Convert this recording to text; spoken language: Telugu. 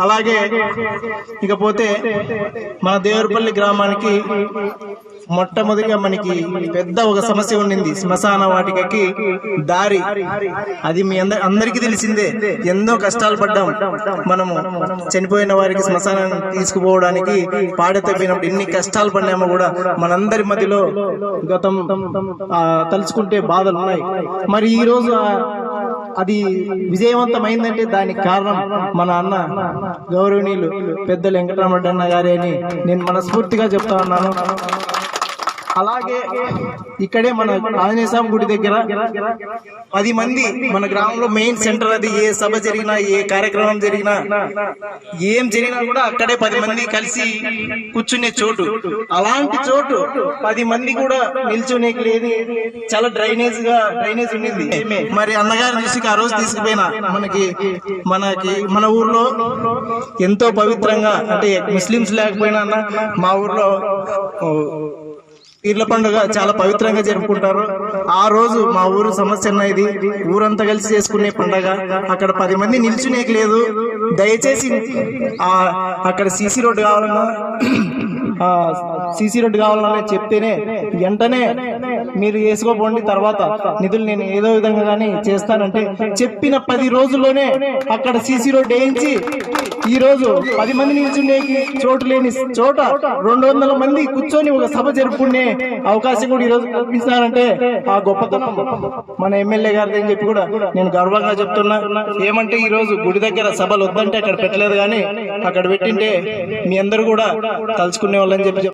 అలాగే ఇకపోతే మన దేవరపల్లి గ్రామానికి మొట్టమొదటిగా మనకి పెద్ద ఒక సమస్య ఉండింది. శ్మశాన వాటికకి దారి. అది మీ అందరి అందరికీ తెలిసిందే. ఎన్నో కష్టాలు పడ్డాం. మనము చనిపోయిన వారికి శ్మశానాన్ని తీసుకుపోవడానికి పాడెత్తపోయినప్పుడు ఎన్ని కష్టాలు పడినామో కూడా మనందరి మధ్యలో గతం తలుచుకుంటే బాధలు ఉన్నాయి మరి ఈ రోజు అది విజయవంతమైందంటే దానికి కారణం మన అన్న గౌరవనీయులు పెద్దలు వెంకటరామరెడ్డి అన్న గారే అని నేను మనస్ఫూర్తిగా చెప్తా ఉన్నాను. అలాగే ఇక్కడే మన ఆంజనేయ స్వామి గుడి దగ్గర పది మంది మన గ్రామంలో మెయిన్ సెంటర్ అది. ఏ సభ జరిగినా ఏ కార్యక్రమం జరిగినా ఏం జరిగినా కూడా అక్కడే పది మంది కలిసి కూర్చునే చోటు. అలాంటి చోటు పది మంది కూడా నిల్చునే లేదు. చాలా డ్రైనేజ్గా డ్రైనేజ్ ఉండింది. మరి అన్నగారి దృష్టికి ఆ రోజు తీసుకుపోయినా. మనకి మనకి మన ఊర్లో ఎంతో పవిత్రంగా అంటే ముస్లిమ్స్ లేకపోయినా అన్న మా ఊర్లో పీర్ల పండుగ చాలా పవిత్రంగా జరుపుకుంటారు. ఆ రోజు మా ఊరు సమస్య అన్న ఇది ఊరంతా కలిసి చేసుకునే పండగ. అక్కడ పది మంది నిల్చునేకి లేదు. దయచేసి ఆ అక్కడ సీసీ రోడ్డు కావాలన్నా సీసీ రోడ్డు కావాలన్నా చెప్తేనే వెంటనే మీరు వేసుకోబోండి తర్వాత నిధులు నేను ఏదో విధంగా కానీ చేస్తానంటే చెప్పిన పది రోజుల్లోనే అక్కడ సీసీ రోడ్డు వేయించి ఈ రోజు పది మంది నిల్చుండేకి చోటు లేని చోట రెండు వందల మంది కూర్చొని ఒక సభ జరుపుకునే అవకాశం కూడా ఈ రోజు కల్పిస్తున్నారంటే ఆ గొప్పతనం మన ఎమ్మెల్యే గారిది అని చెప్పి కూడా నేను గర్వంగా చెప్తున్నా. ఏమంటే ఈ రోజు గుడి దగ్గర సభలు వద్దంటే అక్కడ పెట్టలేదు కానీ అక్కడ పెట్టింటే మీ అందరూ కూడా తలుచుకునే వాళ్ళని చెప్పి